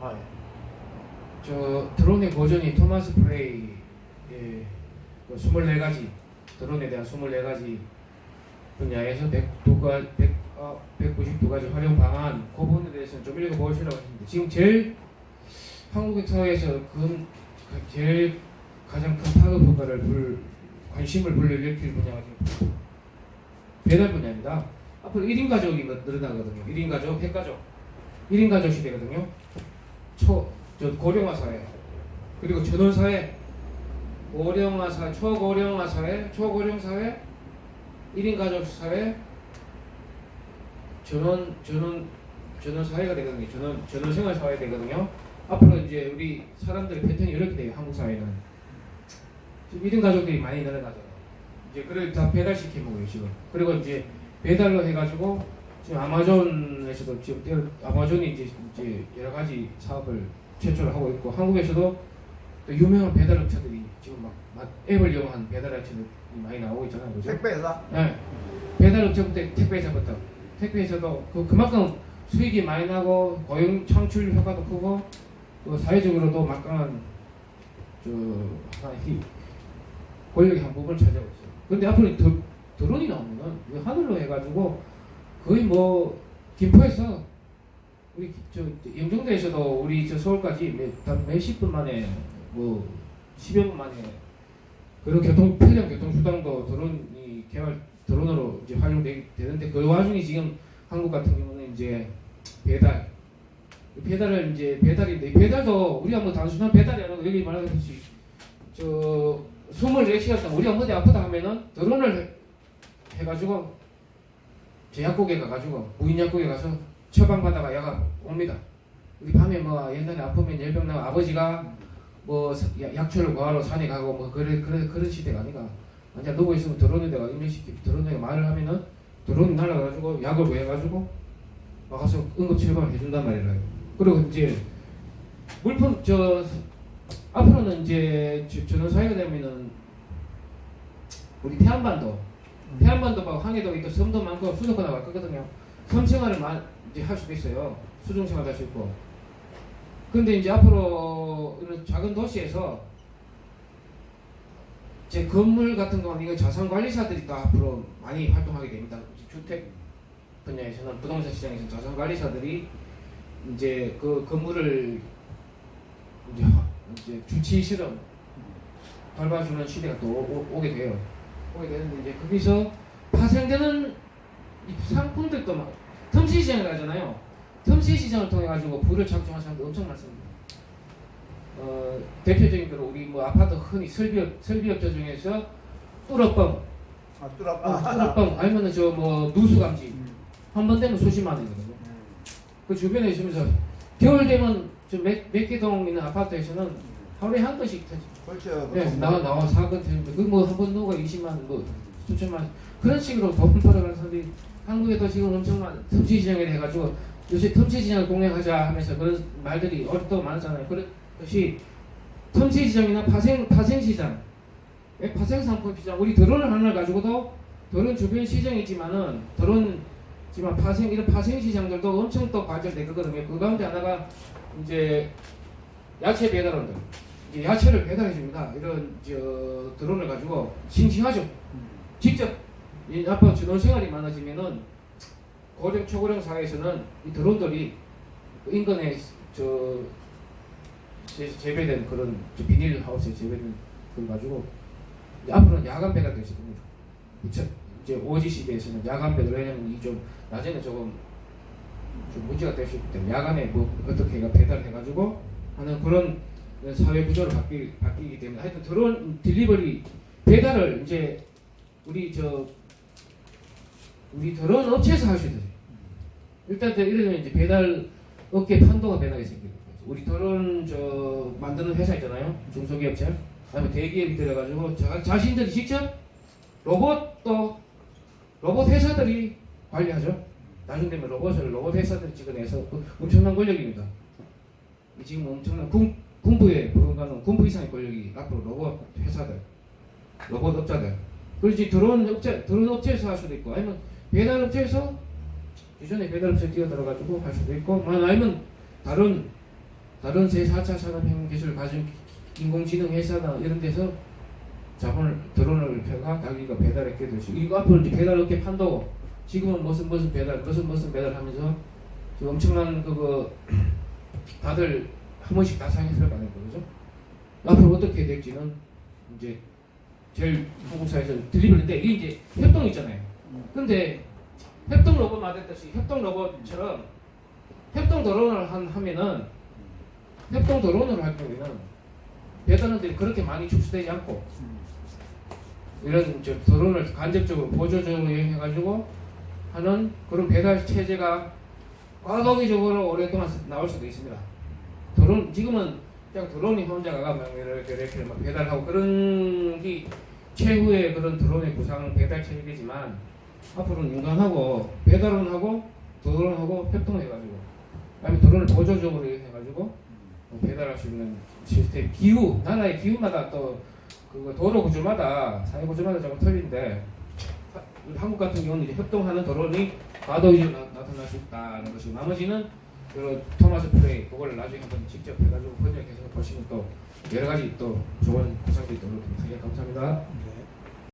아, 예. 저 드론의 고전이 토마스 프레이의 그 24가지 드론에 대한 24가지 분야에서 102가, 100, 어, 192가지 활용 방안 그 부분에 대해서는 좀 읽어보시라고 했는데 지금 제일 한국 사회에서 그 제일 가장 큰 파급 효과를 불 관심을 불러일으킬 분야가 지금 배달 분야입니다. 앞으로 1인 가족이 뭐 늘어나거든요. 1인 가족, 핵가족, 1인 가족 시대거든요. 초, 저 고령화 사회, 그리고 전원 사회, 고령화 사회, 초고령화 사회, 초고령 사회, 1인 가족 사회, 전원 전원 전원 사회가 되거든요. 전원 전원 생활 사회 되거든요. 앞으로 이제 우리 사람들의 패턴이 이렇게 돼요. 한국 사회는 지금 1인 가족들이 많이 늘어나잖아요. 이제 그걸 다 배달시켜 먹어요 지금. 그리고 이제 배달로 해가지고 지금 아마존에서도 지금 아마존이 이제 이제 여러 가지 사업을 최초로 하고 있고 한국에서도 또 유명한 배달 업체들이 지금 막, 막 앱을 이용한 배달 업체들이 많이 나오고 있잖아요, 그죠? 택배회사? 네. 배달 업체부터 택배회사부터 택배회사도 그 그만큼 수익이 많이 나고 고용 창출 효과도 크고 또 사회적으로도 막강한 저 하나의 힘, 권력의 한 부분을 차지하고 있어요. 근데 앞으로 더, 드론이 나오면은 하늘로 해가지고 거의 뭐 김포에서 우리 저 영종도에서도 우리 저 서울까지 몇십 분 만에 뭐 10여 분 만에 그런 교통 편리한 교통 수단도 드론이 개발 드론으로 이제 활용되는데 그 와중에 지금 한국 같은 경우는 이제 배달. 배달을 이제 배달인데 이 배달도 우리가 뭐 단순한 배달이 아니고 여기 말하듯이 저 24시간 동안 우리가 어디 아프다 하면은 드론을 해- 해가지고 제 약국에 가가지고 무인 약국에 가서 처방받아가 야가 옵니다. 우리 밤에 뭐 옛날에 아프면 열병 나면 아버지가 뭐 약초를 구하러 산에 가고 뭐 그래 그래 그런 시대가 아니가 완전 누워 있으면 들어오는 데가 임신시키 들어오는 데가 말을 하면은 드론 날라가지고 약을 구해가지고 와가서 응급 처방을 해준단 말이에요. 그리고 이제 물품 저 앞으로는 이제 저- 저런 사회가 되면은 우리 태안반도 태안반도 막 항해도 있고 섬도 많고 수도권에 갈 거거든요. 섬 생활을 마, 이제 할 수도 있어요. 수중 생활 할수 있고. 근데 이제 앞으로 이런 작은 도시에서 제 건물 같은 거는 이거 자산 관리사들이 또 앞으로 많이 활동하게 됩니다. 주택 분야에서는 부동산 시장에서 자산 관리사들이 이제 그 건물을 이제, 화- 이제 주치 실험 밟아주는 시대가 또 오, 게 돼요. 오게 되는데 이제 거기서 파생되는 이 상품들도 막 틈새 시장을 하잖아요. 틈새 시장을 통해 가지고 부를 창출하는 사람들 엄청 많습니다. 어, 대표적인 거로 우리 뭐 아파트 흔히 설비업 설비업체 중에서 뚫어뻥, 아, 뚜라. 어, 아, 뚫어뻥 아니면은 저 뭐 누수감지 음. 한번 되면 수십 만 원이거든요. 음. 그 주변에 있으면서 겨울 되면 저몇 개동 있는 아파트에서는 하루에 한 건씩 터지. 그렇죠. 네, 나와 나와 사건 되는데 그뭐 한 번 누가 20만 원, 뭐 수천만 원 그런 식으로 돈 벌어가는 사람들이 한국에도 지금 엄청난 틈새 시장을 해가지고 요새 틈새 시장을 공략하자 하면서 그런 말들이 어또 많잖아요. 그것이 틈새 시장이나 파생 파생 시장, 왜 파생 상품 시장 우리 드론을 하나 가지고도 드론 주변 시장이지만은 드론 지만 파생 이런 파생 시장들도 엄청 또 발전되거든요. 그 가운데 하나가 이제 야채 배달원들. 이제 야채를 배달해 줍니다. 이런 저 드론을 가지고 싱싱하죠. 직접 이 앞으로 전원 생활이 많아지면은 고령 초고령 사회에서는 이 드론들이 그 인근에 저 재- 재배된 그런 저 비닐 하우스에 재배된 걸 가지고 앞으로는 야간 배달도 있을 겁니다. 이제 오지 시대에서는 야간 배달 왜냐면 이좀 낮에는 조금 좀 문제가 될 수 있기 때문에 야간에 뭐 어떻게 가 배달해가지고 하는 그런 사회 구조로 바뀌, 바뀌기 때문에 하여튼 드론 딜리버리 배달을 이제 우리 저 우리 드론 업체에서 할수 있어요. 일단 이러면 이제 배달 업계 판도가 변하게 생기는 거죠. 우리 드론 저 만드는 회사 있잖아요. 중소기업체 아니면 대기업이 들어가지고 자, 자신들이 직접 로봇도 로봇 회사들이 관리하죠. 나중 되면 로봇을 로봇 회사들이 찍어내서 그 엄청난 권력입니다. 이 지금 엄청난 군, 군부의 불가능 군부 이상의 권력이 앞으로 로봇 회사들, 로봇 업자들. 그렇지 드론 업체 드론 업체에서 할 수도 있고 아니면 배달 업체에서 기존의 배달 업체 뛰어 들어가지고 할 수도 있고 뭐 아니면 다른 다른 제4차 산업혁명 기술 가진 인공지능 회사나 이런 데서 자본을 드론을 펴가 자기가 배달했게 되시 이거 앞으로 이제 배달 업계 판다고 지금은 무슨 무슨 배달 무슨 무슨 배달 하면서 엄청난 그거 다들 한 번씩 다 가는 거죠. 앞으로 어떻게 될지는 이제 제일 한국 사회에서 들리는데 이게 이제 협동 있잖아요. 근데 협동 로봇 말했듯이 협동 로봇처럼 협동 드론을 한, 하면은 협동 드론을 할 경우에는 배달원들이 그렇게 많이 축소되지 않고 이런 저 드론을 간접적으로 보조적으로 이용해가지고 하는 그런 배달 체제가 과도기적으로 오랫동안 나올 수도 있습니다. 드론 지금은 그냥 드론이 혼자가 막 이렇게 막 배달하고 그런 게 최후의 그런 드론의 구상 배달 체계지만 앞으로는 인간하고 배달원하고 드론하고 협동해가지고 아니면 드론을 보조적으로 해가지고 배달할 수 있는 시스템. 기후 나라의 기후마다 또 그거 도로 구조마다 사회 구조마다 조금 틀린데 하- 한국 같은 경우는 이제 협동하는 드론이 과도기로 나- 나타날 수 있다는 것이고 나머지는 그 토마스 플레이 그걸 나중에 한번 직접 해가지고 번역해서 보시면 또 여러 가지 또 좋은 구상들이 있도록 하겠습니다. 감사합니다. 네.